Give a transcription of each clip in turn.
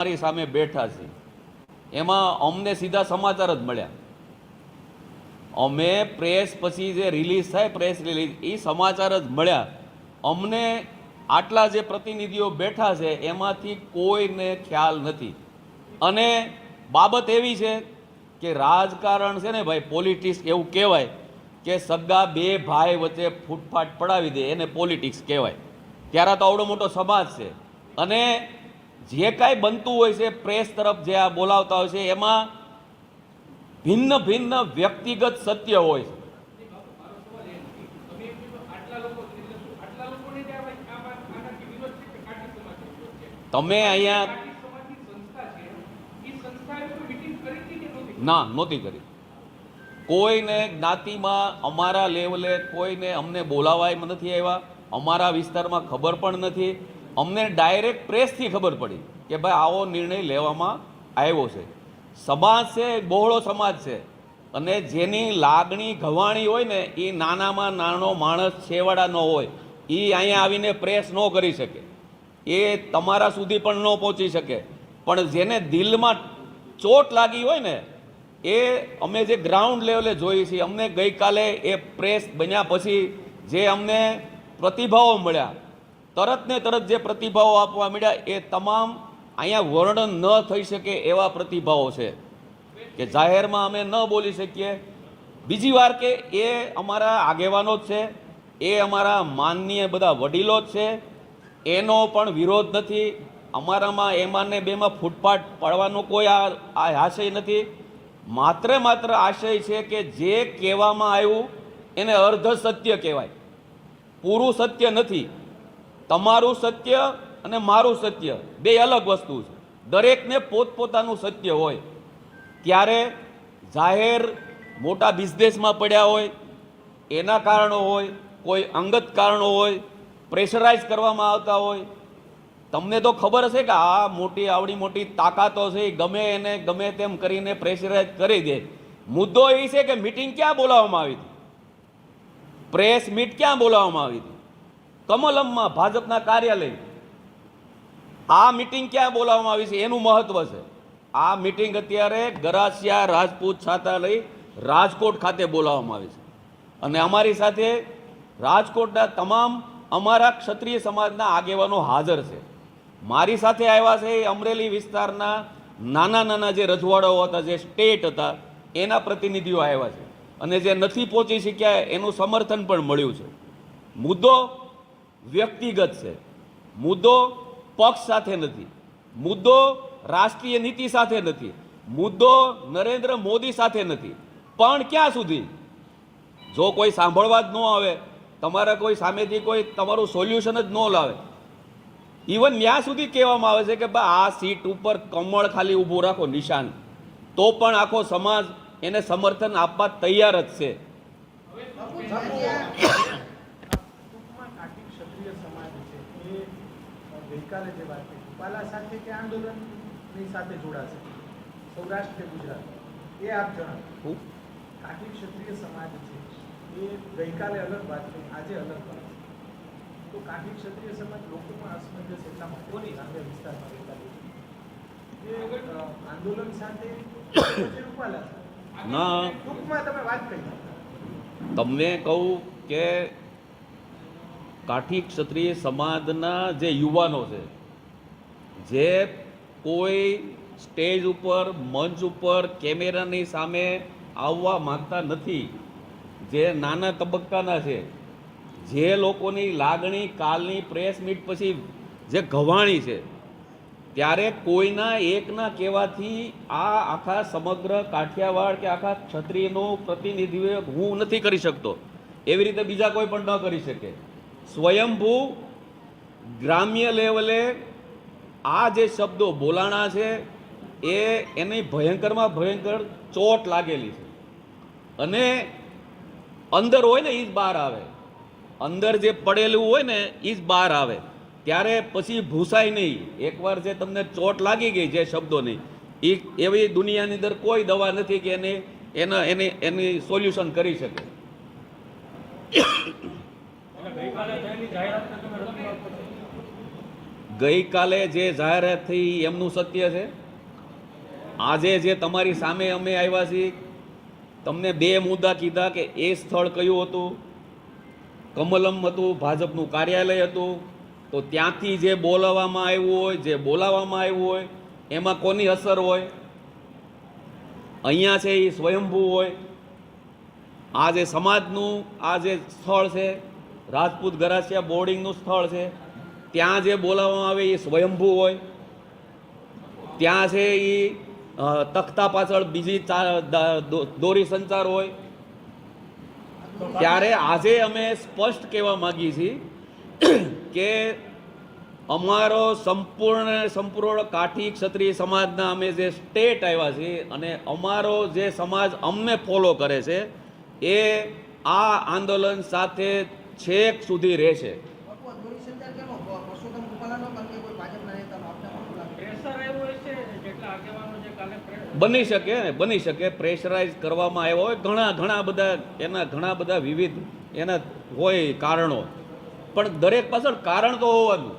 મારી સામે બેઠા છે. એમાં અમને સીધા સમાચાર જ મળ્યા. અમે પ્રેસ પછી જે રિલીઝ થાય પ્રેસ રિલીઝ એ સમાચાર જ મળ્યા. અમને આટલા જે પ્રતિનિધિઓ બેઠા છે, એમાંથી કોઈને ખ્યાલ નથી. અને બાબત એવી છે કે રાજકારણ છે ને ભાઈ પોલિટિક્સ એવું કહેવાય કે સગા બે ભાઈ વચ્ચે ફૂટફાટ પડાવી દે, એને પોલિટિક્સ કહેવાય. ત્યારે તો આવડો મોટો સમાજ છે. અને જે કાંઈ બનતું હોય છે, પ્રેસ તરફ જે આ બોલાવતા હોય છે, એમાં ભિન્ન ભિન્ન વ્યક્તિગત સત્ય હોય છે. તમે અહીંયા ના, નહોતી કરી. કોઈને જ્ઞાતિમાં અમારા લેવલે કોઈને અમને બોલાવાય નથી આવ્યા. અમારા વિસ્તારમાં ખબર પણ નથી. અમને ડાયરેક્ટ પ્રેસથી ખબર પડી કે ભાઈ આવો નિર્ણય લેવામાં આવ્યો છે. સમાજ છે, બહોળો સમાજ છે. અને જેની લાગણી ઘવાણી હોય ને, એ નાનામાં નાનો માણસ છેવાડા ન હોય, એ અહીંયા આવીને પ્રેસ ન કરી શકે. એ તમારા સુધી પણ ન પહોંચી શકે. પણ જેને દિલમાં ચોટ લાગી હોય ને, એ અમે જે ગ્રાઉન્ડ લેવલે જોઈએ છીએ, અમને ગઈકાલે એ પ્રેસ બન્યા પછી જે અમને પ્રતિભાવો મળ્યા તરત ને તરત જે પ્રતિભાવો આપવા મળ્યા એ તમામ અહીંયા વર્ણન ન થઈ શકે એવા પ્રતિભાવો છે. કે જાહેરમાં અમે ન બોલી શકીએ. બીજી વાર કે એ અમારા આગેવાનો જ છે. એ અમારા માનનીય બધા વડીલો જ છે. એનો પણ વિરોધ નથી. અમારામાં એમાં ને બેમાં ફૂટપાટ પડવાનો કોઈ આ આશય નથી. માત્ર માત્ર આશય છે કે જે કહેવામાં આવ્યું એને અર્ધ સત્ય કહેવાય. પૂરું સત્ય નથી. તમારું સત્ય અને મારું સત્ય બે અલગ વસ્તુ છે. દરેકને પોતપોતાનું સત્ય હોય. ત્યારે જાહેર મોટા બિઝનેસમાં પડ્યા હોય, એના કારણો હોય, કોઈ અંગત કારણો હોય પ્રેશરાઇઝ કરવામાં આવતા હોય. તમને તો ખબર હશે કે આ મોટી આવડી મોટી તાકાતો છે ગમે એને ગમે તેમ કરીને પ્રેશરાઇઝ કરી દે. મુદ્દો એ છે કે મિટિંગ ક્યાં બોલાવવામાં આવી હતી? પ્રેસ મીટ ક્યાં બોલાવવામાં આવી હતી? કમલમમાં ભાજપના કાર્યાલય. આ મિટિંગ ક્યાં બોલાવવામાં આવી છે? એનું મહત્વ છે. આ મિટિંગ અત્યારે ગરાસિયા રાજપૂત છાતાલય રાજકોટ ખાતે બોલાવવામાં આવી છે. અને અમારી સાથે રાજકોટના તમામ અમારા ક્ષત્રિય સમાજના આગેવાનો હાજર છે. મારી સાથે આવ્યા છે એ અમરેલી વિસ્તારના નાના નાના જે રજવાડાઓ હતા, જે સ્ટેટ હતા, એના પ્રતિનિધિઓ આવ્યા છે. અને જે નથી પહોંચી શક્યા, એનું સમર્થન પણ મળ્યું છે. મુદ્દો વ્યક્તિગત છે. મુદ્દો પક્ષ સાથે નથી. મુદ્દો રાષ્ટ્રીય નીતિ સાથે નથી. મુદ્દો નરેન્દ્ર મોદી સાથે નથી. પણ ક્યાં સુધી? જો કોઈ સાંભળવા જ ન આવે, તમારા કોઈ સામેથી કોઈ તમારું સોલ્યુશન જ ન લાવે. ઇવન ત્યાં સુધી કહેવામાં આવે છે કે બા, આ સીટ ઉપર કમળ ખાલી ઊભું રાખો, નિશાન. તો પણ આખો સમાજ એને સમર્થન આપવા તૈયાર જ છે ટૂંકમાં કાઠી ક્ષત્રિય સમાજ છે એ ગઈકાલે જે વાત કરી પાલા સાથે કે આંદોલનની સાથે જોડાશે? સૌરાષ્ટ્ર કે ગુજરાત? એ આપ જણાવો. કાઠી ક્ષત્રિય સમાજ છે એ ગઈકાલે અલગ વાત થઈ આજે અલગ વાત છે. તો કાઠી ક્ષત્રિય સમાજ લોકોમાં અસમંજસ એટલા મહત્વની ગ્રામ્ય વિસ્તારમાં રહેતા એ આંદોલન સાથે રૂપાલા સાથે ના. ટૂંકમાં તમે વાત કરી તમને કહું કે કાઠી ક્ષત્રિય સમાજના જે યુવાનો છે, જે કોઈ સ્ટેજ ઉપર, મંચ ઉપર કેમેરાની સામે આવવા માંગતા નથી, જે નાના તબક્કાના છે, જે લોકોની લાગણી કાલની પ્રેસ મીટ પછી જે ઘવાણી છે, ત્યારે કોઈના એકના કહેવાથી આ આખા સમગ્ર કાઠિયાવાડ કે આખા ક્ષત્રિયનું પ્રતિનિધિત્વ હું નથી કરી શકતો. એવી રીતે બીજા કોઈ પણ ન કરી શકે. સ્વયંભૂ ગ્રામ્ય લેવલે આ જે શબ્દો બોલાણા છે, એ એની ભયંકરમાં ભયંકર ચોટ લાગેલી છે. અને અંદર હોય ને એ જ બહાર આવે. અંદર જે પડેલું હોય ને એ જ બહાર આવે. ત્યારે પછી ભૂસાય નહીં. એકવાર જે તમને ચોટ લાગી ગઈ જે શબ્દોની એ એવી દુનિયાની અંદર કોઈ દવા નથી કે એને, એના, એની એની સોલ્યુશન કરી શકે. ગઈકાલે જે જાહેરાત થઈ, એમનું સત્ય છે? આજે જે તમારી સામે અમે આવ્યા છીએ, તમને બે મુદ્દા કીધા કે એ સ્થળ કયું હતું? કમલમ હતું, ભાજપનું કાર્યાલય હતું. તો ત્યાંથી જે બોલાવવામાં આવ્યું હોય, જે બોલાવવામાં આવ્યું હોય, એમાં કોની અસર હોય? અહીંયા છે એ સ્વયંભૂ હોય. આ જે સમાજનું, આ જે સ્થળ છે રાજપૂત ગરાસિયા બોર્ડિંગનું સ્થળ છે. ત્યાં જે બોલાવવામાં આવે એ સ્વયંભૂ હોય. ત્યાં છે એ તખ્તા પાછળ બીજી દોરી સંચાર હોય. ત્યારે આજે અમે સ્પષ્ટ કહેવા માંગીએ છીએ કે અમારો સંપૂર્ણ સંપૂર્ણ કાઠી ક્ષત્રિય સમાજના અમે જે સ્ટેટ આવ્યા છીએ અને અમારો જે સમાજ અમને ફોલો કરે છે, એ આ આંદોલન સાથે છેક સુધી રહેશે. બની શકે ને, બની શકે. પ્રેશરાઇઝ કરવામાં આવ્યો હોય, ઘણા ઘણા બધા, એના ઘણા બધા વિવિધ એના હોય કારણો. પણ દરેક પાછળ કારણ તો હોવાનું.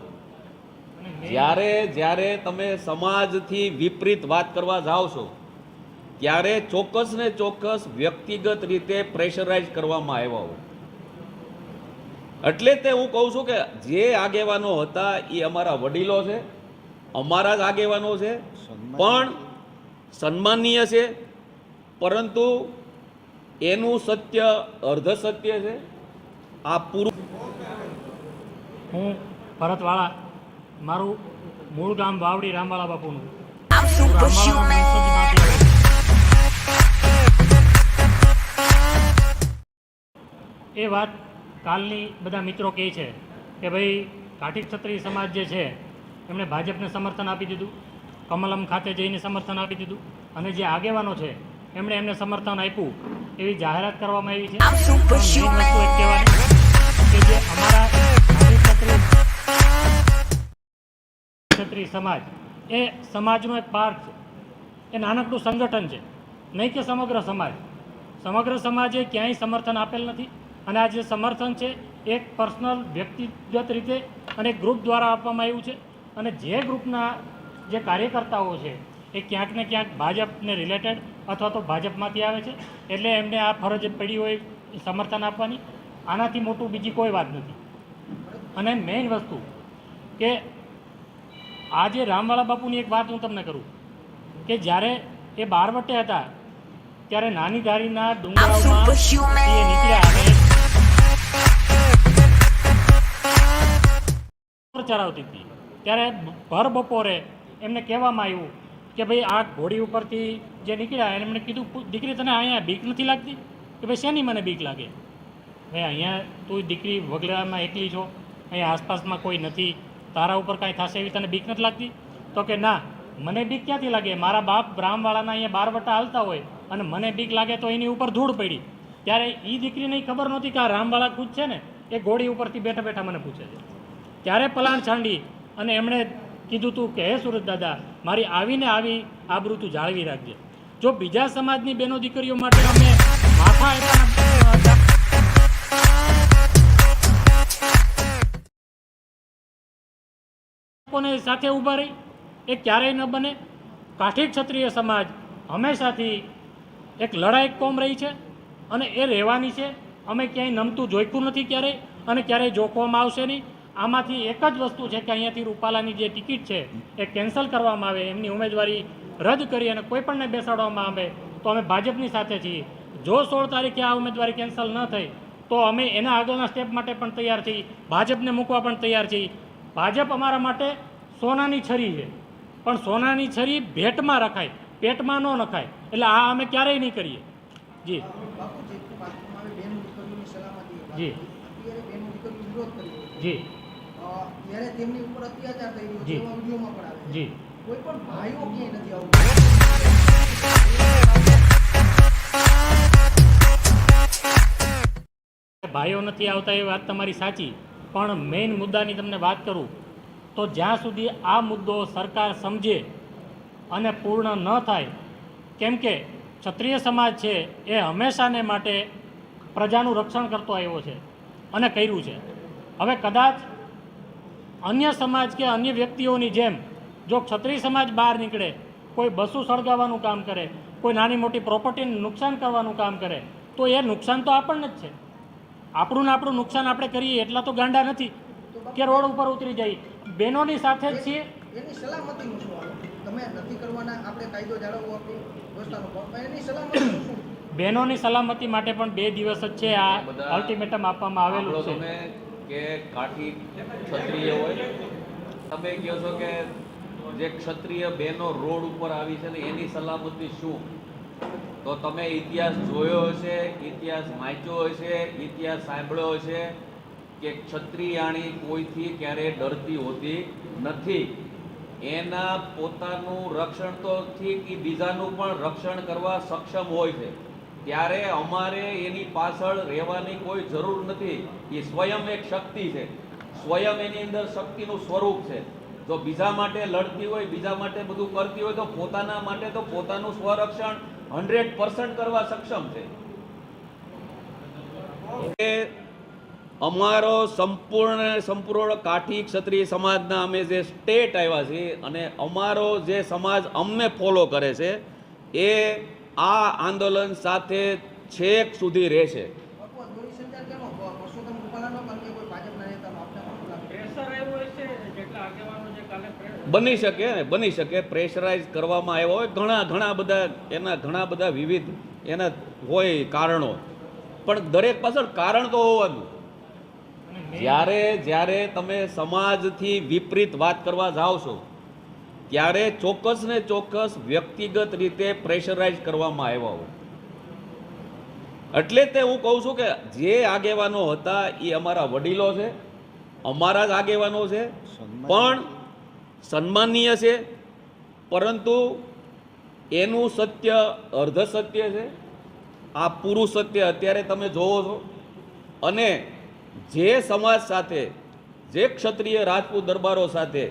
જ્યારે જ્યારે તમે સમાજથી વિપરીત વાત કરવા જાઓ છો, ત્યારે ચોક્કસ ને ચોક્કસ વ્યક્તિગત રીતે પ્રેશરાઇઝ કરવામાં આવ્યા હોય. એટલે જ તે હું કહું છું કે જે આગેવાનો હતા એ અમારા વડીલો છે અમારા જ આગેવાનો છે પણ સન્માનીય છે પરંતુ એનું સત્ય અર્ધ સત્ય છે આ પૂરું હું ભરતવાળા મારું મૂળ ગામ વાવડી રામવાળા બાપુનું. એ વાત કાલની બધા મિત્રો કહે છે કે ભાઈ કાઠી ક્ષત્રિય સમાજ જે છે એમણે ભાજપને સમર્થન આપી દીધું કમલમ ખાતે જઈને સમર્થન આપી દીધું અને જે આગેવાનો છે એમણે એમને સમર્થન આપ્યું એવી જાહેરાત કરવામાં આવી છે. કે જે અમારા ક્ષત્રિય ક્ષત્રિય સમાજ એ સમાજનો એક પાર્ટ છે. એ નાનકડું સંગઠન છે. નહીં કે સમગ્ર સમાજ. સમગ્ર સમાજે ક્યાંય સમર્થન આપેલ નથી. અને આ જે સમર્થન છે, એક પર્સનલ વ્યક્તિગત રીતે અને ગ્રુપ દ્વારા આપવામાં આવ્યું છે. અને જે ગ્રુપના જે કાર્યકર્તાઓ છે, એ ક્યાંક ને ક્યાંક ભાજપને રિલેટેડ અથવા તો ભાજપમાંથી આવે છે. એટલે એમને આ ફરજ પડી હોય સમર્થન આપવાની. આનાથી મોટું બીજી કોઈ વાત નથી. અને મેઇન વસ્તુ કે આજે રામવાળા બાપુની એક વાત હું તમને કરું કે જ્યારે એ બારવટે હતા, ત્યારે નાની ધારીના ડુંગરાઓમાં નીકળ્યા ચરાવતી હતી. ત્યારે ભર બપોરે એમને કહેવામાં આવ્યું કે ભાઈ આ ઘોડી ઉપરથી જે નીકળ્યા, એને એમણે કીધું દીકરી તને અહીંયા બીક નથી લાગતી? કે ભાઈ શેની મને બીક લાગે? ભાઈ અહીંયા તું દીકરી વગડામાં એકલી છો, અહીંયા આસપાસમાં કોઈ નથી, તારા ઉપર કાંઈ થશે એવી તને બીક નથી લાગતી? તો કે, ના, મને બીક ક્યાંથી લાગે? મારા બાપ બ્રાહ્મવાળાના અહીંયા બાર વટા હાલતા હોય અને મને બીક લાગે તો એની ઉપર ધૂળ પડી. ત્યારે એ દીકરીને ખબર નહોતી કે આ રામવાળા ખુદ છે ને? એ ઘોડી ઉપરથી બેઠા બેઠા મને પૂછે છે. ત્યારે પલાણ છાંડી અને એમણે કીધું તું કે, હે સુરત દાદા, મારી આવીને આવી આબરૂ તું જાળવી રાખજે. જો બીજા સમાજની બેનો દીકરીઓ માટે અમે માથા લોકોને સાથે ઊભા રહી. એ ક્યારેય ન બને. કાઠી ક્ષત્રિય સમાજ હંમેશાથી એક લડાયક કોમ રહી છે અને એ રહેવાની છે. અમે ક્યાંય નમતું, જોઈતું નથી ક્યારેય અને ક્યારેય જોખવામાં આવશે નહીં. આમાંથી એક જ વસ્તુ છે કે અહીંયાથી રૂપાલાની જે ટિકિટ છે એ કેન્સલ કરવામાં આવે એમની ઉમેદવારી રદ કરી અને કોઈ પણને બેસાડવામાં આવે તો અમે ભાજપની સાથે છીએ. જો સોળ તારીખે આ ઉમેદવારી કેન્સલ ન થઈ તો અમે એના આગળના સ્ટેપ માટે પણ તૈયાર છીએ. ભાજપને મૂકવા પણ તૈયાર છીએ. ભાજપ અમારા માટે સોનાની છરી છે. પણ સોનાની છરી ભેટમાં રખાય પેટમાં ન નખાય એટલે આ અમે ક્યારેય નહીં કરીએ. જી. જે. જી. કરી. અત્યારે બેન દીકરીઓ વિરોધ કરી રહી છે. જી અ, ત્યારે તેમની ઉપર અત્યાચાર થઈ રહ્યો છે એવા વિડીયોમાં પણ આવે છે. જી કોઈ પણ ભાઈઓ ક્યાંય નથી આવું ભાઈઓ નથી આવતા એ વાત તમારી સાચી પણ મેઇન મુદ્દાની તમને વાત કરું તો જ્યાં સુધી આ મુદ્દો સરકાર સમજે અને પૂર્ણ ન થાય કેમ કે ક્ષત્રિય સમાજ છે એ હંમેશાને માટે પ્રજાનું રક્ષણ કરતો આવ્યો છે અને કર્યું છે હવે કદાચ અન્ય સમાજ કે અન્ય વ્યક્તિઓની જેમ જો ક્ષત્રિય સમાજ બહાર નીકળે કોઈ બસું સળગાવવાનું કામ કરે કોઈ નાની મોટી પ્રોપર્ટીને નુકસાન કરવાનું કામ કરે તો એ નુકસાન તો આપણને જ છે. આપણું ને આપણું નુકસાન આપણે કરીએ એટલા તો ગાંડા નથી કે રોડ ઉપર ઉતરી જઈએ બહેનોની સાથે જ છીએ. એની સલામતીનું તમે નથી કરવાના આપણે કાયદો જાળવવો આપણે વ્યવસ્થાનો પણ એની સલામતીનું બહેનોની સલામતી માટે પણ બે દિવસ જ છે આ અલ્ટિમેટમ આપવામાં આવેલું છે. કે કાઠી ક્ષત્રિય હોય. તમે કહો છો કે જે ક્ષત્રિય બહેનો રોડ ઉપર આવી છે ને એની સલામતી શું? તો તમે ઇતિહાસ જોયો હશે, ઇતિહાસ વાંચ્યો હશે, ઇતિહાસ સાંભળ્યો હશે કે ક્ષત્રિયાણી કોઈથી ક્યારેય ડરતી હોતી નથી. એના પોતાનું રક્ષણ તો ઠીક એ બીજાનું પણ રક્ષણ કરવા સક્ષમ હોય છે. ત્યારે અમારે એની પાછળ રહેવાની કોઈ જરૂર નથી. એ સ્વયં એક શક્તિ છે. સ્વયં એની અંદર શક્તિનું સ્વરૂપ છે. જો બીજા માટે લડતી હોય, બીજા માટે બધું કરતી હોય, તો પોતાના માટે તો પોતાનું સ્વરક્ષણ હંડ્રેડ પર્સન્ટ કરવા સક્ષમ છે. અમારો સંપૂર્ણ સંપૂર્ણ કાઠી ક્ષત્રિય સમાજના અમે જે સ્ટેટ આવ્યા છીએ અને અમારો જે સમાજ અમને ફોલો કરે છે, એ આ આંદોલન સાથે છેક સુધી રહેશે. બની શકે ને બની શકે. પ્રેશરાઇઝ કરવામાં આવ્યો હોય ઘણા ઘણા બધા એના ઘણા બધા વિવિધ એના હોય કારણો. પણ દરેક પાછળ કારણ તો હોવાનું. જ્યારે જ્યારે તમે સમાજથી વિપરીત વાત કરવા જાઓ છો ત્યારે ચોક્કસ ને ચોક્કસ વ્યક્તિગત રીતે પ્રેશરાઇઝ કરવામાં આવ્યા હોય. એટલે તે હું કહું છું કે જે આગેવાનો હતા એ અમારા વડીલો છે અમારા જ આગેવાનો છે પણ સન્માનીય છે પરંતુ એનું સત્ય અર્ધ સત્ય છે આ પૂરું સત્ય અત્યારે તમે જોવો છો. અને જે સમાજ સાથે જે ક્ષત્રિય રાજપૂત દરબારો સાથે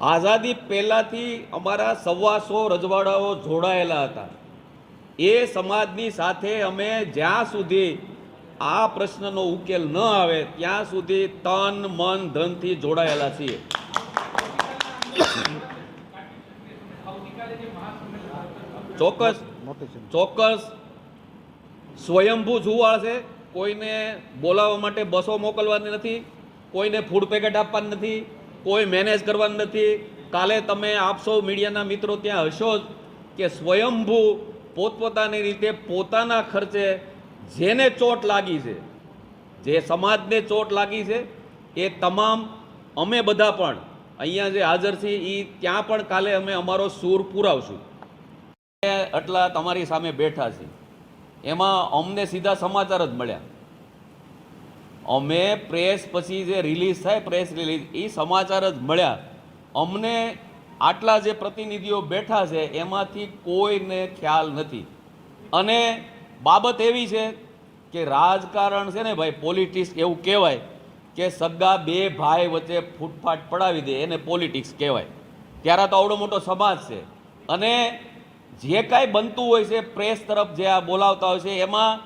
આઝાદી પહેલાંથી અમારા સવાસો રજવાડાઓ જોડાયેલા હતા. એ સમાજની સાથે અમે જ્યાં સુધી આ પ્રશ્નનો ઉકેલ ન આવે, ત્યાં સુધી તન, મન, ધનથી જોડાયેલા છીએ. ચોક્કસ ચોક્કસ સ્વયંભૂ જુવાળ છે. કોઈને બોલાવવા માટે બસો મોકલવાની નથી, કોઈને ફૂડ પેકેટ આપવાની નથી કોઈ મેનેજ કરવાનું નથી. કાલે તમે આપશો મીડિયાના મિત્રો ત્યાં હશો જ કે સ્વયંભૂ પોતપોતાની રીતે પોતાના ખર્ચે જેને ચોટ લાગી છે, જે સમાજને ચોટ લાગી છે, એ તમામ અમે બધા પણ અહીંયા જે હાજર છીએ એ ત્યાં પણ કાલે અમે અમારો સૂર પુરાવશું. આટલા તમારી સામે બેઠા છે. એમાં અમને સીધા સમાચાર જ મળ્યા. અમે પ્રેસ પછી જે રિલીઝ થાય પ્રેસ રિલીઝ એ સમાચાર જ મળ્યા. અમને આટલા જે પ્રતિનિધિઓ બેઠા છે, એમાંથી કોઈને ખ્યાલ નથી. અને બાબત એવી છે કે રાજકારણ છે ને ભાઈ પોલિટિક્સ એવું કહેવાય કે સગા બે ભાઈ વચ્ચે ફૂટફાટ પડાવી દે, એને પોલિટિક્સ કહેવાય. ત્યારે તો આવડો મોટો સમાજ છે. અને જે કાંઈ બનતું હોય છે પ્રેસ તરફ જે આ બોલાવતા હોય છે, એમાં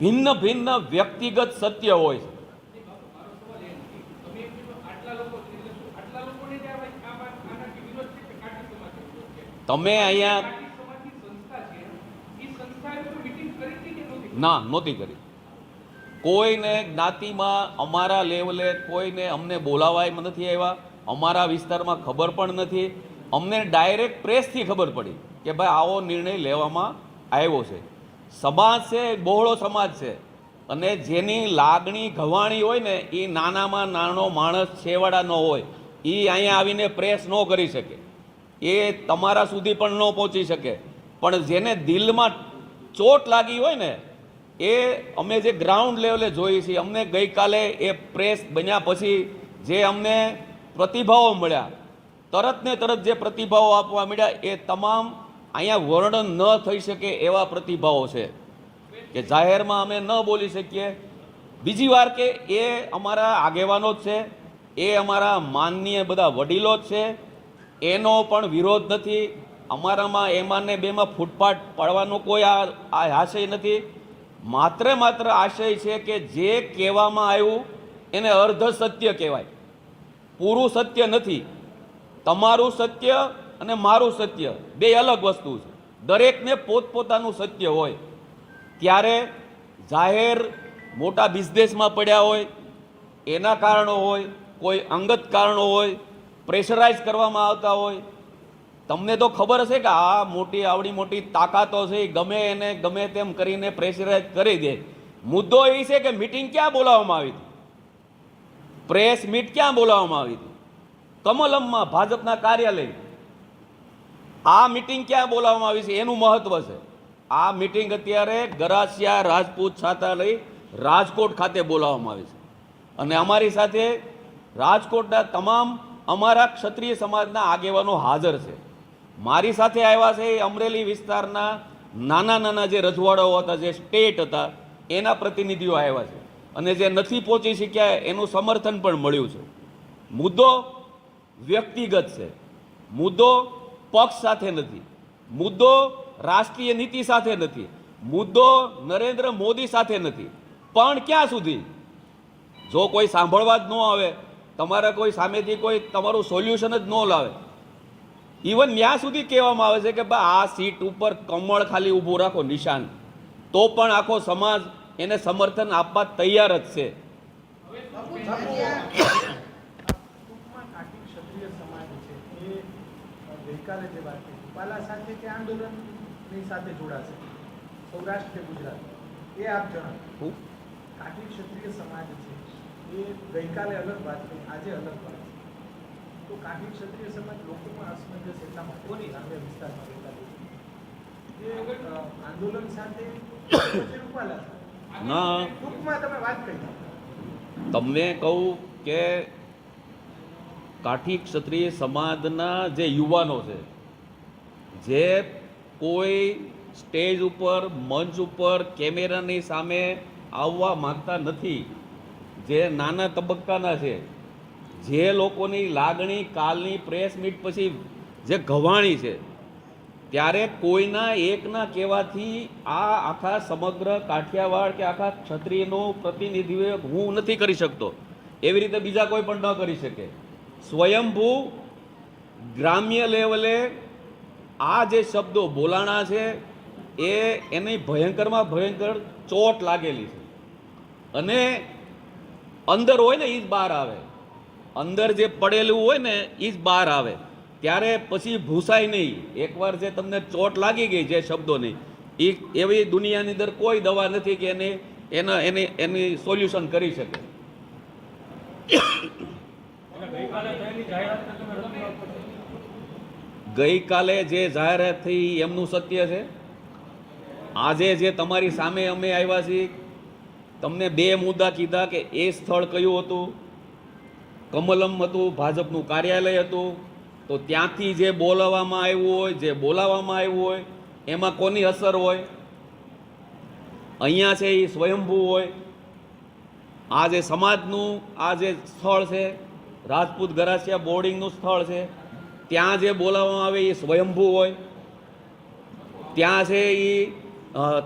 ભિન્ન ભિન્ન વ્યક્તિગત સત્ય હોય. છે તમે અહીંયા ના, નહોતી કરી. કોઈને જ્ઞાતિમાં અમારા લેવલે કોઈને અમને બોલાવાય નથી આવ્યા, અમારા વિસ્તારમાં ખબર પણ નથી. અમને ડાયરેક્ટ પ્રેસથી ખબર પડી કે ભાઈ આવો નિર્ણય લેવામાં આવ્યો છે. સમાજ છે, બહોળો સમાજ છે. અને જેની લાગણી ઘવાણી હોય ને એ નાનામાં નાનો માણસ છેવાડા ન હોય એ અહીંયા આવીને પ્રેસ ન કરી શકે. એ તમારા સુધી પણ ન પહોંચી શકે. પણ જેને દિલમાં ચોટ લાગી હોય ને, એ અમે જે ગ્રાઉન્ડ લેવલે જોઈએ છીએ, અમને ગઈકાલે એ પ્રેસ બન્યા પછી જે અમને પ્રતિભાવો મળ્યા, તરત ને તરત જે પ્રતિભાવો આપવા મળ્યા, એ તમામ અહીંયા વર્ણન ન થઈ શકે એવા પ્રતિભાવો છે કે જાહેરમાં અમે ન બોલી શકીએ. બીજી વાર કે એ અમારા આગેવાનો જ છે, એ અમારા માનનીય બધા વડીલો જ છે. એનો પણ વિરોધ નથી. અમારામાં એમાં ને બેમાં ફૂટપાટ પાડવાનો કોઈ આ આશય નથી. માત્ર માત્ર આશય છે કે જે કહેવામાં આવ્યું એને અર્ધ સત્ય કહેવાય. પૂરું સત્ય નથી. તમારું સત્ય અને મારું સત્ય બે અલગ વસ્તુ છે. દરેકને પોતપોતાનું સત્ય હોય. ત્યારે જાહેર મોટા બિઝનેસમાં પડ્યા હોય, એના કારણો હોય, કોઈ અંગત કારણો હોય, પ્રેશરાઇઝ કરવામાં આવતા હોય. તમને તો ખબર હશે કે આ મોટી આવડી મોટી તાકાતો છે ગમે એને ગમે તેમ કરીને પ્રેશરાઇઝ કરી દે. મુદ્દો એ છે કે મિટિંગ ક્યાં બોલાવવામાં આવી હતી? પ્રેસ મીટ ક્યાં બોલાવવામાં આવી હતી? કમલમમાં ભાજપના કાર્યાલય આ મિટિંગ ક્યાં બોલાવવામાં આવી છે? એનું મહત્વ છે. આ મિટિંગ અત્યારે ગરાસિયા રાજપૂત છાત્રાલય રાજકોટ ખાતે બોલાવવામાં આવી છે. અને અમારી સાથે રાજકોટના તમામ અમારા ક્ષત્રિય સમાજના આગેવાનો હાજર છે. મારી સાથે આવ્યા છે એ અમરેલી વિસ્તારના નાના નાના જે રજવાડાઓ હતા, જે સ્ટેટ હતા, એના પ્રતિનિધિઓ આવ્યા છે. અને જે નથી પહોંચી શક્યા એનું સમર્થન પણ મળ્યું છે. મુદ્દો વ્યક્તિગત છે. મુદ્દો પક્ષ સાથે નથી, મુદ્દો રાષ્ટ્રીય નીતિ સાથે નથી, મુદ્દો નરેન્દ્ર મોદી સાથે નથી. પણ ક્યાં સુધી? જો કોઈ સાંભળવા જ ન આવે, તમારા કોઈ સામેથી કોઈ તમારું સોલ્યુશન જ ન લાવે. ઇવન ત્યાં સુધી કહેવામાં આવે છે કે ભાઈ આ સીટ ઉપર કમળ ખાલી ઊભું રાખો, નિશાન. તો પણ આખો સમાજ એને સમર્થન આપવા તૈયાર જ છે બાપુ જાડિયા ટૂંકમાં કાઠી ક્ષત્રિય સમાજ છે એ અ, ગઈકાલે જે વાત કરી પાલા સાથે કે આંદોલનની સાથે જોડાશે? સૌરાષ્ટ્ર કે ગુજરાત? એ આપ જણાવો. કાઠી ક્ષત્રિય સમાજ છે. એ ગઈકાલે અલગ વાત કરી આજે અલગ વાત છે. તો કાઠી ક્ષત્રિય સમાજ લોકોમાં અસમંજસ એટલા માટે કોની ગ્રામ્ય વિસ્તારમાં રહેતા લોકો? એ આંદોલન સાથે રૂપાલા ના. ટૂંકમાં તમે વાત કરી તમને કહું કે કાઠી ક્ષત્રિય સમાજના જે યુવાનો છે, જે કોઈ સ્ટેજ ઉપર, મંચ ઉપર, કેમેરાની સામે આવવા માંગતા નથી, જે નાના તબક્કાના છે, જે લોકોની લાગણી કાલની પ્રેસ મીટ પછી જે ઘવાણી છે, ત્યારે કોઈના એકના કહેવાથી આ આખા સમગ્ર કાઠિયાવાડ કે આખા ક્ષત્રિયનું પ્રતિનિધિત્વ હું નથી કરી શકતો. એવી રીતે બીજા કોઈ પણ ન કરી શકે. સ્વયંભૂ ગ્રામ્ય લેવલે આ જે શબ્દો બોલાણા છે, એ એની ભયંકરમાં ભયંકર ચોટ લાગેલી છે. અને અંદર હોય ને એ જ બહાર આવે. અંદર જે પડેલું હોય ને એ જ બહાર આવે. ત્યારે પછી ભૂસાય નહીં. એકવાર જે તમને ચોટ લાગી ગઈ જે શબ્દોની એ એવી દુનિયાની અંદર કોઈ દવા નથી કે એને, એના, એની એની સોલ્યુશન કરી શકે. ગઈકાલે જે જાહેરાત થઈ એમનું સત્ય છે. આજે જે તમારી સામે અમે આવ્યા છીએ, તમને બે મુદ્દા કીધા કે એ સ્થળ કયું હતું, કમલમ હતું, ભાજપનું કાર્યાલય હતું, તો ત્યાંથી જે બોલાવવામાં આવ્યું હોય, જે બોલાવવામાં આવ્યું હોય, એમાં કોની અસર હોય? અહીંયા છે એ સ્વયંભૂ હોય. આ જે સમાજનું આ જે સ્થળ છે રાજપૂત ગરાસિયા બોર્ડિંગનું સ્થળ છે. ત્યાં જે બોલાવવામાં આવે એ સ્વયંભૂ હોય. ત્યાં છે એ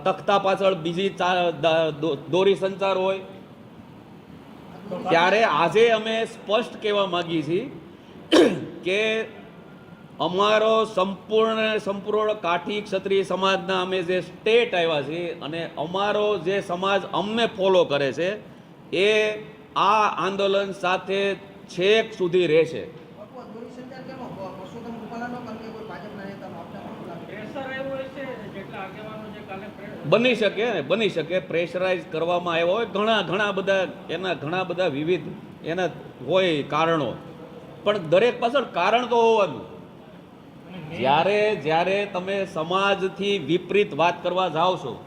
તખતા પાછળ બીજી દોરી સંચાર હોય. ત્યારે આજે અમે સ્પષ્ટ કહેવા માગીએ છીએ કે અમારો સંપૂર્ણ સંપૂર્ણ કાઠી ક્ષત્રિય સમાજના અમે જે સ્ટેટ આવ્યા છીએ અને અમારો જે સમાજ અમને ફોલો કરે છે, એ આ આંદોલન સાથે છેક સુધી રહેશે. બની શકે ને, બની શકે. પ્રેશરાઇઝ કરવામાં આવ્યો હોય, ઘણા ઘણા બધા, એના ઘણા બધા વિવિધ એના હોય કારણો. પણ દરેક પાછળ કારણ તો હોવાનું. જ્યારે જ્યારે તમે સમાજથી વિપરીત વાત કરવા જાઓ છો,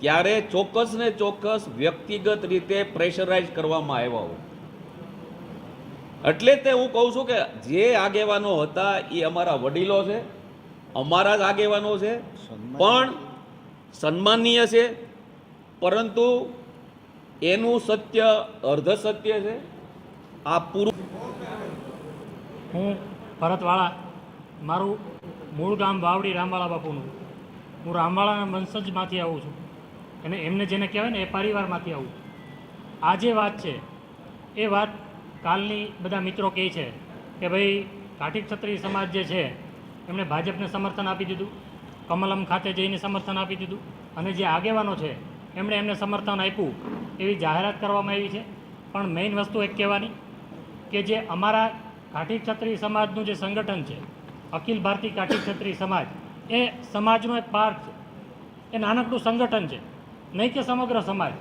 ત્યારે ચોક્કસ ને ચોક્કસ વ્યક્તિગત રીતે પ્રેશરાઇઝ કરવામાં આવ્યા હોય. એટલે જ તે હું કહું છું કે જે આગેવાનો હતા એ અમારા વડીલો છે અમારા જ આગેવાનો છે પણ સન્માનીય છે પરંતુ એનું સત્ય અર્ધ સત્ય છે આ પૂરું હું ભરતવાળા મારું મૂળ ગામ વાવડી રામવાળા બાપુનું. હું રામવાળાના વંશજમાંથી આવું છું. અને એમને જેને કહેવાય ને એ પરિવારમાંથી આવું આ જે વાત છે એ વાત કાલની બધા મિત્રો કહે છે કે ભાઈ કાઠી ક્ષત્રિય સમાજ જે છે, એમણે ભાજપને સમર્થન આપી દીધું. કમલમ ખાતે જઈને સમર્થન આપી દીધું. અને જે આગેવાનો છે, એમણે એમને સમર્થન આપ્યું એવી જાહેરાત કરવામાં આવી છે. પણ મેઇન વસ્તુ એક કહેવાની કે જે અમારા કાઠી ક્ષત્રિય સમાજનું જે સંગઠન છે, અખિલ ભારતીય કાઠી ક્ષત્રિય સમાજ, એ સમાજનો એક પાર્ટ છે. એ નાનકડું સંગઠન છે. નહીં કે સમગ્ર સમાજ.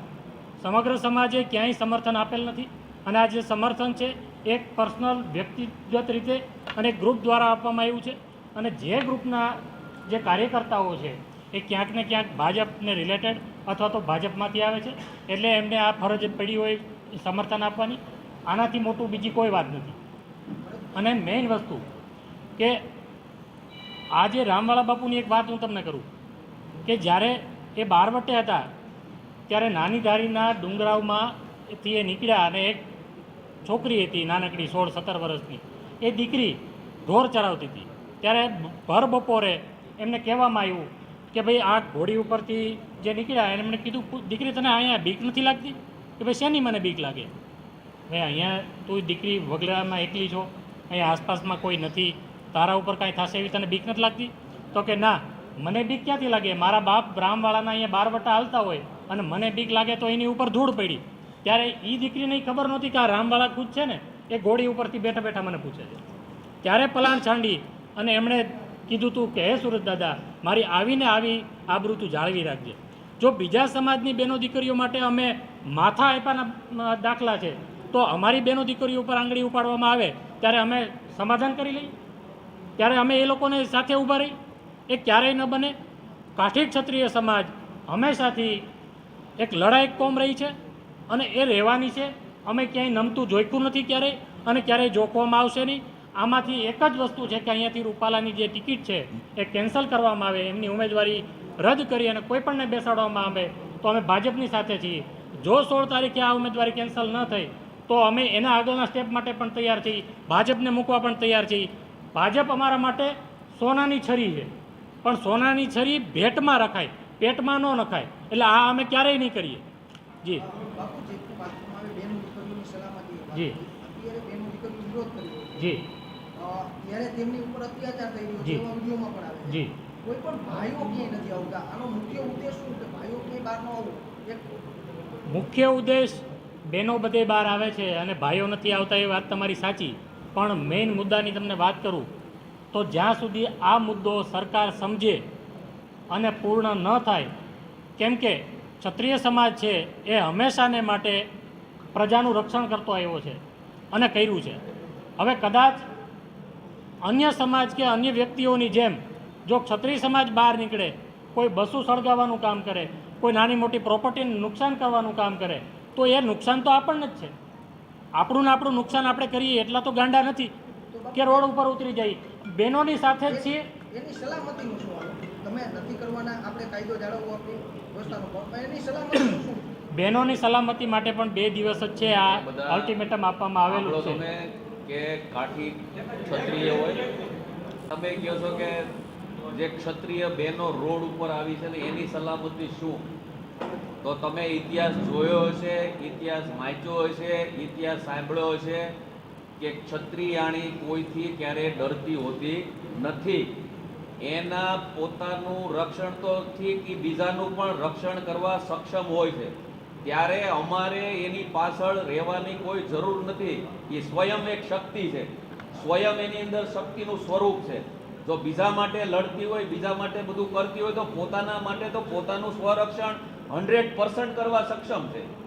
સમગ્ર સમાજે ક્યાંય સમર્થન આપેલ નથી. અને આ જે સમર્થન છે, એક પર્સનલ વ્યક્તિગત રીતે અને ગ્રુપ દ્વારા આપવામાં આવ્યું છે. અને જે ગ્રુપના જે કાર્યકર્તાઓ છે, એ ક્યાંક ને ક્યાંક ભાજપને રિલેટેડ અથવા તો ભાજપમાંથી આવે છે. એટલે એમને આ ફરજ પડી હોય સમર્થન આપવાની. આનાથી મોટું બીજી કોઈ વાત નથી. અને મેઇન વસ્તુ કે આજે રામવાળા બાપુની એક વાત હું તમને કરું કે જ્યારે એ બારવટે હતા, ત્યારે નાની ધારીના ડુંગરાવમાંથી એ નીકળ્યા અને એક છોકરી હતી, નાનકડી સોળ, સત્તર વર્ષની. એ દીકરી ઢોર ચરાવતી હતી. ત્યારે ભર બપોરે એમને કહેવામાં આવ્યું કે ભાઈ આ ઘોડી ઉપરથી જે નીકળ્યા, એને એમણે કીધું દીકરી તને અહીંયા બીક નથી લાગતી? કે ભાઈ શેની મને બીક લાગે? ભાઈ અહીંયા તું દીકરી વગડામાં એકલી છો, અહીંયા આસપાસમાં કોઈ નથી, તારા ઉપર કાંઈ થશે એવી તને બીક નથી લાગતી? તો કે, ના, મને બીક ક્યાંથી લાગે? મારા બાપ બ્રાહ્મવાળાના અહીંયા બાર વટા હાલતા હોય અને મને બીક લાગે તો એની ઉપર ધૂળ પડી. ત્યારે એ દીકરીને ખબર નહોતી કે આ રામવાળા ખુદ છે ને, એ ઘોડી ઉપરથી બેઠા બેઠા મને પૂછે છે. ત્યારે પલાણ છાંડી અને એમણે કીધું તું કે, હે સુરત દાદા, મારી આવીને આવી આબરૂ તું જાળવી રાખજે. જો બીજા સમાજની બેનો દીકરીઓ માટે અમે માથા આપ્યાના દાખલા છે, તો અમારી બેનો દીકરીઓ ઉપર આંગળી ઉપાડવામાં આવે, ત્યારે અમે સમાધાન કરી લઈએ? ત્યારે અમે એ લોકોને સાથે ઊભા રહી એ ક્યારેય ન બને. કાઠી ક્ષત્રિય સમાજ હંમેશાથી એક લડાયક કોમ રહી છે. અને એ રહેવાની છે. અમે ક્યાંય નમતું જોઈતું નથી ક્યારેય અને ક્યારેય જોખવામાં આવશે નહીં. આમાંથી એક જ વસ્તુ છે કે અહીંયાથી રૂપાલાની જે ટિકિટ છે એ કેન્સલ કરવામાં આવે, એમની ઉમેદવારી રદ કરી અને કોઈ પણને બેસાડવામાં આવે, તો અમે ભાજપની સાથે છીએ. જો સોળ તારીખે આ ઉમેદવારી કેન્સલ ન થઈ, તો અમે એના આગળના સ્ટેપ માટે પણ તૈયાર છીએ. ભાજપને મૂકવા પણ તૈયાર છીએ. ભાજપ અમારા માટે સોનાની છરી છે. પણ સોનાની છરી ભેટમાં રખાય, પેટમાં ન નખાય. એટલે આ અમે ક્યારેય નહીં કરીએ. જી. બાપુ જે. વાત કરવામાં આવે બેન દીકરીઓની સલામતી જી. અત્યારે બેન દીકરીઓ વિરોધ કર્યો જી ત્યારે તેમની ઉપર અત્યાચાર થઈ રહ્યો છે વિડીયોમાં પણ આવે છે. જી. કોઈ પણ ભાઈઓ ક્યાંય નથી આવતા. આનો મુખ્ય ઉદ્દેશ શું કે ભાઈઓ ક્યાંય બહાર ન આવવું એક મુખ્ય ઉદ્દેશ બહેનો બધે બહાર આવે છે અને ભાઈઓ નથી આવતા એ વાત તમારી સાચી. પણ મેઇન મુદ્દાની તમને વાત કરું તો જ્યાં સુધી આ મુદ્દો સરકાર સમજે અને પૂર્ણ ન થાય કેમ કે ક્ષત્રિય સમાજ છે એ હંમેશાને માટે પ્રજાનું રક્ષણ કરતો આવ્યો છે અને કર્યું છે. હવે કદાચ અન્ય સમાજ કે અન્ય વ્યક્તિઓની જેમ જો ક્ષત્રિય સમાજ બહાર નીકળે, કોઈ બસો સળગાવવાનું કામ કરે, કોઈ નાની મોટી પ્રોપર્ટીને નુકસાન કરવાનું કામ કરે, તો એ નુકસાન તો આપણને જ છે. આપણું ને આપણું નુકસાન આપણે કરીએ એટલા તો ગાંડા નથી કે રોડ ઉપર ઉતરી જાય. બહેનોની સાથે જ છીએ. એની સલામતી તમે નથી કરવાના? આપણે કાયદો જાળવવો આપણી? બહેનોની સલામતી માટે પણ બે દિવસ જ છે આ બધા અલ્ટિમેટમ આપવામાં આવેલું છે. તમે કે કાઠી ક્ષત્રિય હોય? તમે કહો છો કે જે ક્ષત્રિય બહેનો રોડ ઉપર આવી છે ને એની સલામતી શું? તો તમે ઇતિહાસ જોયો હશે ઇતિહાસ વાંચ્યો હશે ઇતિહાસ સાંભળ્યો હશે કે ક્ષત્રિયાણી કોઈથી ક્યારેય ડરતી હોતી નથી. એના પોતાનું રક્ષણ તો ઠીક એ બીજાનું પણ રક્ષણ કરવા સક્ષમ હોય છે. ત્યારે અમારે એની પાછળ રહેવાની કોઈ જરૂર નથી. એ સ્વયં એક શક્તિ છે. સ્વયં એની અંદર શક્તિનું સ્વરૂપ છે. જો બીજા માટે લડતી હોય, બીજા માટે બધું કરતી હોય, તો પોતાના માટે તો પોતાનું સ્વરક્ષણ હંડ્રેડ પર્સન્ટ કરવા સક્ષમ છે.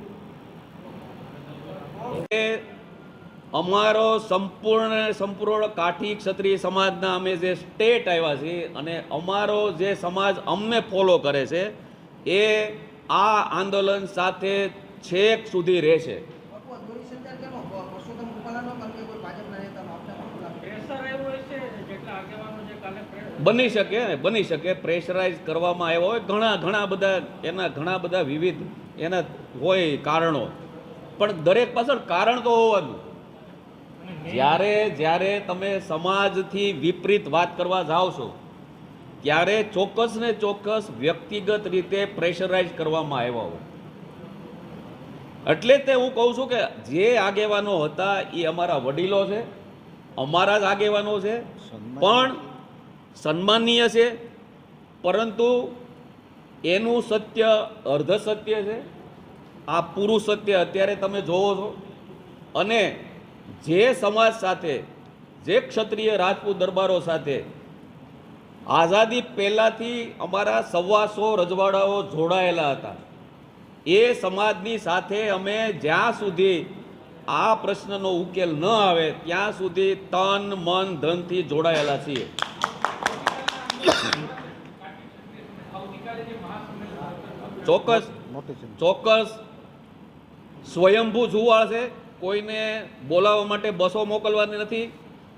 અમારો સંપૂર્ણ સંપૂર્ણ કાઠી ક્ષત્રિય સમાજના અમે જે સ્ટેટ આવ્યા છીએ અને અમારો જે સમાજ અમને ફોલો કરે છે, એ આ આંદોલન સાથે છેક સુધી રહેશે. બની શકે બની શકે. પ્રેશરાઇઝ કરવામાં આવ્યો હોય, ઘણા ઘણા બધા, એના ઘણા બધા વિવિધ એના હોય કારણો. પણ દરેક પાછળ કારણ તો હોવાનું. જ્યારે જ્યારે તમે સમાજથી વિપરીત વાત કરવા જાઓ છો ત્યારે ચોક્કસ ને ચોક્કસ વ્યક્તિગત રીતે પ્રેશરાઇઝ કરવામાં આવ્યા હોય. એટલે તે હું કહું છું કે જે આગેવાનો હતા એ અમારા વડીલો છે અમારા જ આગેવાનો છે પણ સન્માનીય છે પરંતુ એનું સત્ય અર્ધ સત્ય છે આ પૂરું સત્ય અત્યારે તમે જોવો છો. અને જે સમાજ સાથે જે ક્ષત્રિય રાજપૂત દરબારો સાથે આઝાદી પહેલાંથી અમારા સવાસો રજવાડાઓ જોડાયેલા હતા. એ સમાજની સાથે અમે જ્યાં સુધી આ પ્રશ્નનો ઉકેલ ન આવે ત્યાં સુધી તન મન ધનથી જોડાયેલા છીએ. ચોક્કસ ચોક્કસ સ્વયંભૂ જુવાળ છે. કોઈને બોલાવવા માટે બસો મોકલવાની નથી,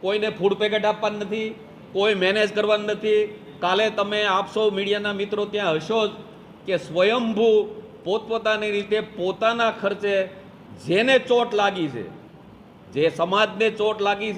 કોઈને ફૂડ પેકેટ આપવાની નથી, કોઈ મેનેજ કરવાનું નથી. કાલે તમે આપશો મીડિયાના મિત્રો ત્યાં હશો જ કે સ્વયંભૂ પોતપોતાની રીતે પોતાના ખર્ચે જેને ચોટ લાગી છે, જે સમાજને ચોટ લાગી છે